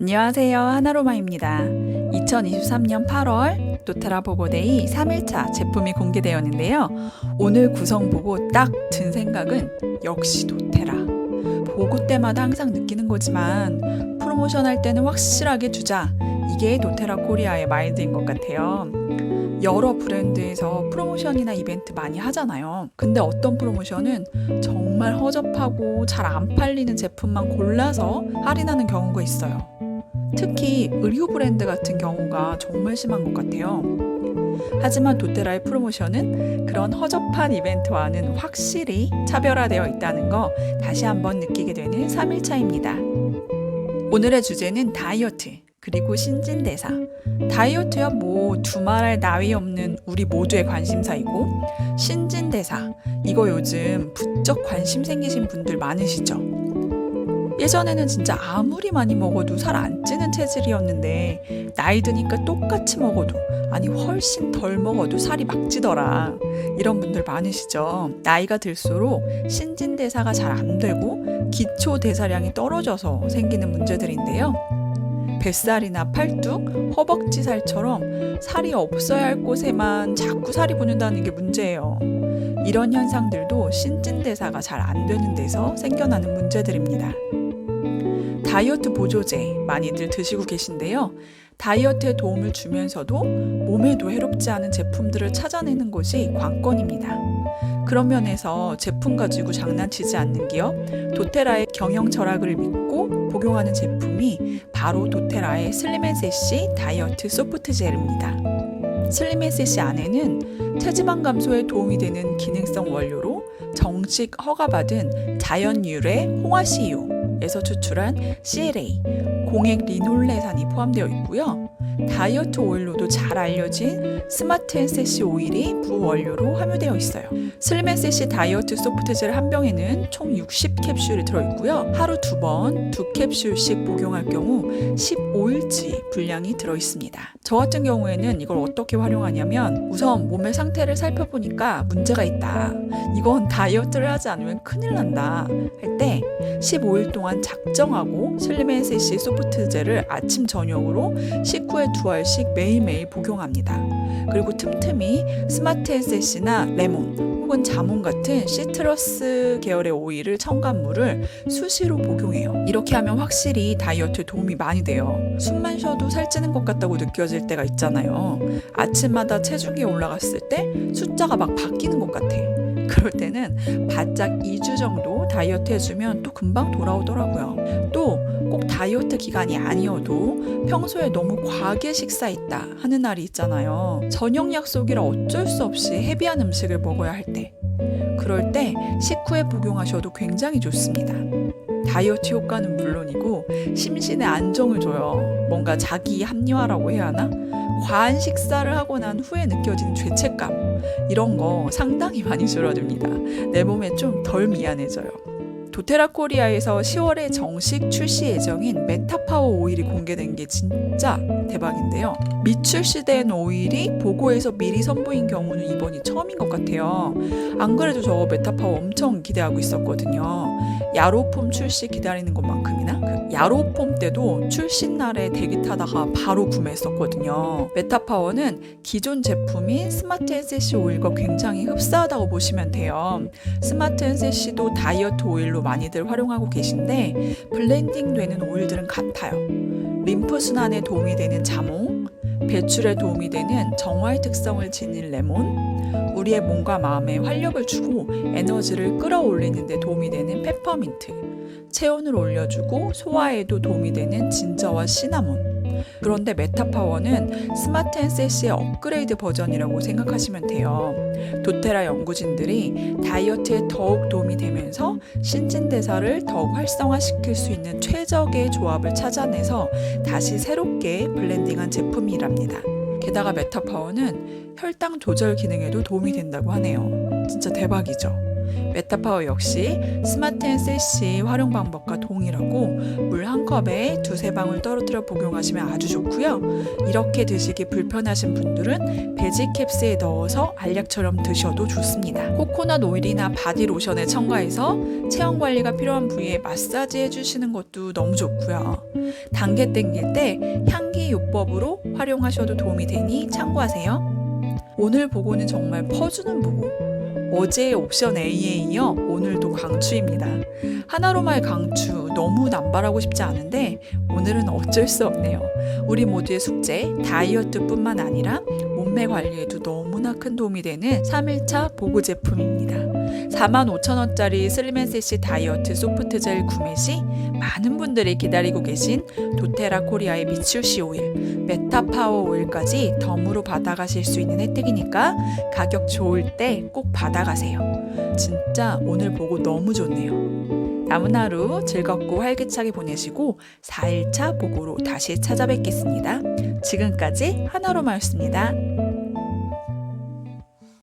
안녕하세요. 하나로마입니다. 2023년 8월 도테라 보고데이 3일차 제품이 공개되었는데요. 오늘 구성 보고 딱 든 생각은 역시 도테라. 보고 때마다 항상 느끼는 거지만 프로모션 할 때는 확실하게 주자. 이게 도테라 코리아의 마인드인 것 같아요. 여러 브랜드에서 프로모션이나 이벤트 많이 하잖아요. 근데 어떤 프로모션은 정말 허접하고 잘 안 팔리는 제품만 골라서 할인하는 경우가 있어요. 특히 의류 브랜드 같은 경우가 정말 심한 것 같아요. 하지만 도테라의 프로모션은 그런 허접한 이벤트와는 확실히 차별화되어 있다는 거 다시 한번 느끼게 되는 3일차입니다. 오늘의 주제는 다이어트, 그리고 신진대사. 다이어트야 뭐 두말할 나위 없는 우리 모두의 관심사이고, 신진대사. 이거 요즘 부쩍 관심 생기신 분들 많으시죠? 예전에는 진짜 아무리 많이 먹어도 살 안 찌는 체질이었는데 나이 드니까 똑같이 먹어도 아니 훨씬 덜 먹어도 살이 막 찌더라 이런 분들 많으시죠 나이가 들수록 신진대사가 잘 안 되고 기초 대사량이 떨어져서 생기는 문제들인데요 뱃살이나 팔뚝, 허벅지 살처럼 살이 없어야 할 곳에만 자꾸 살이 붙는다는 게 문제예요. 이런 현상들도 신진대사가 잘 안 되는 데서 생겨나는 문제들입니다. 다이어트 보조제 많이들 드시고 계신데요. 다이어트에 도움을 주면서도 몸에도 해롭지 않은 제품들을 찾아내는 것이 관건입니다. 그런 면에서 제품 가지고 장난치지 않는 기업, 도테라의 경영 철학을 믿고 복용하는 제품이 바로 도테라의 슬림앤세시 다이어트 소프트 젤입니다. 슬림앤세시 안에는 체지방 감소에 도움이 되는 기능성 원료로 정식 허가받은 자연 유래 홍화씨유, 에서 추출한 CLA, 공액 리놀레산이 포함되어 있고요. 다이어트 오일로도 잘 알려진 스마트 앤세시 오일이 부원료로 함유되어 있어요. 슬림 앤세시 다이어트 소프트젤 한 병에는 총 60캡슐이 들어있고요. 하루 두 번, 두 캡슐씩 복용할 경우 15일치 분량이 들어있습니다. 저 같은 경우에는 이걸 어떻게 활용하냐면 우선 몸의 상태를 살펴보니까 문제가 있다. 이건 다이어트를 하지 않으면 큰일 난다. 할 때 15일 동안 작정하고 슬림 앤세시 소프트젤 을 아침 저녁으로 식후에 두 알씩 매일매일 복용합니다. 그리고 틈틈이 스마트 앤세시나 레몬 혹은 자몽 같은 시트러스 계열의 오일을 첨가물을 수시로 복용해요. 이렇게 하면 확실히 다이어트에 도움이 많이 돼요. 숨만 쉬어도 살찌는 것 같다고 느껴질 때가 있잖아요. 아침마다 체중이 올라갔을 때 숫자가 막 바뀌는 것 같아. 그럴 때는 바짝 2주 정도 다이어트 해주면 또 금방 돌아오더라고요. 또 꼭 다이어트 기간이 아니어도 평소에 너무 과하게 식사했다 하는 날이 있잖아요. 저녁 약속이라 어쩔 수 없이 헤비한 음식을 먹어야 할 때. 그럴 때 식후에 복용하셔도 굉장히 좋습니다. 다이어트 효과는 물론이고 심신에 안정을 줘요. 뭔가 자기 합리화라고 해야 하나? 과한 식사를 하고 난 후에 느껴지는 죄책감 이런 거 상당히 많이 줄어듭니다. 내 몸에 좀 덜 미안해져요. 도테라 코리아에서 10월에 정식 출시 예정인 메타파워 오일이 공개된 게 진짜 대박인데요. 미출시된 오일이 보고에서 미리 선보인 경우는 이번이 처음인 것 같아요. 안 그래도 저 메타파워 엄청 기대하고 있었거든요. 야로폼 출시 기다리는 것만큼이나 그 야로폼 때도 출시 날에 대기 타다가 바로 구매했었거든요. 메타파워는 기존 제품인 스마트 앤세시 오일과 굉장히 흡사하다고 보시면 돼요. 스마트 앤세시도 다이어트 오일로 많이들 활용하고 계신데 블렌딩 되는 오일들은 같아요. 림프 순환에 도움이 되는 자몽, 배출에 도움이 되는 정화의 특성을 지닌 레몬, 우리의 몸과 마음에 활력을 주고 에너지를 끌어올리는 데 도움이 되는 페퍼민트, 체온을 올려주고 소화에도 도움이 되는 진저와 시나몬. 그런데 메타파워는 스마트 앤세시의 업그레이드 버전이라고 생각하시면 돼요. 도테라 연구진들이 다이어트에 더욱 도움이 되면서 신진대사를 더욱 활성화시킬 수 있는 최적의 조합을 찾아내서 다시 새롭게 블렌딩한 제품이랍니다. 게다가 메타파워는 혈당 조절 기능에도 도움이 된다고 하네요. 진짜 대박이죠. 메타파워 역시 스마트 앤 세시 활용 방법과 동일하고 물 한 컵에 두세 방울 떨어뜨려 복용하시면 아주 좋고요. 이렇게 드시기 불편하신 분들은 베지 캡스에 넣어서 알약처럼 드셔도 좋습니다. 코코넛 오일이나 바디 로션에 첨가해서 체형 관리가 필요한 부위에 마사지 해주시는 것도 너무 좋고요. 단계 땡길 때 향기 요법으로 활용하셔도 도움이 되니 참고하세요. 오늘 보고는 정말 퍼주는 보고. 어제의 옵션 A에 이어 오늘도 강추입니다. 하나로마의 강추 너무 남발하고 싶지 않은데 오늘은 어쩔 수 없네요. 우리 모두의 숙제 다이어트뿐만 아니라 몸매 관리에도 너무나 큰 도움이 되는 3일차 보고 제품입니다. 45,000원짜리 슬림앤세시 다이어트 소프트 젤 구매 시 많은 분들이 기다리고 계신 도테라 코리아의 미츠시 오일, 메타파워 오일까지 덤으로 받아가실 수 있는 혜택이니까 가격 좋을 때 꼭 받아가세요. 진짜 오늘 보고 너무 좋네요. 남은 하루 즐겁고 활기차게 보내시고 4일차 보고로 다시 찾아뵙겠습니다. 지금까지 하나로 마였습니다.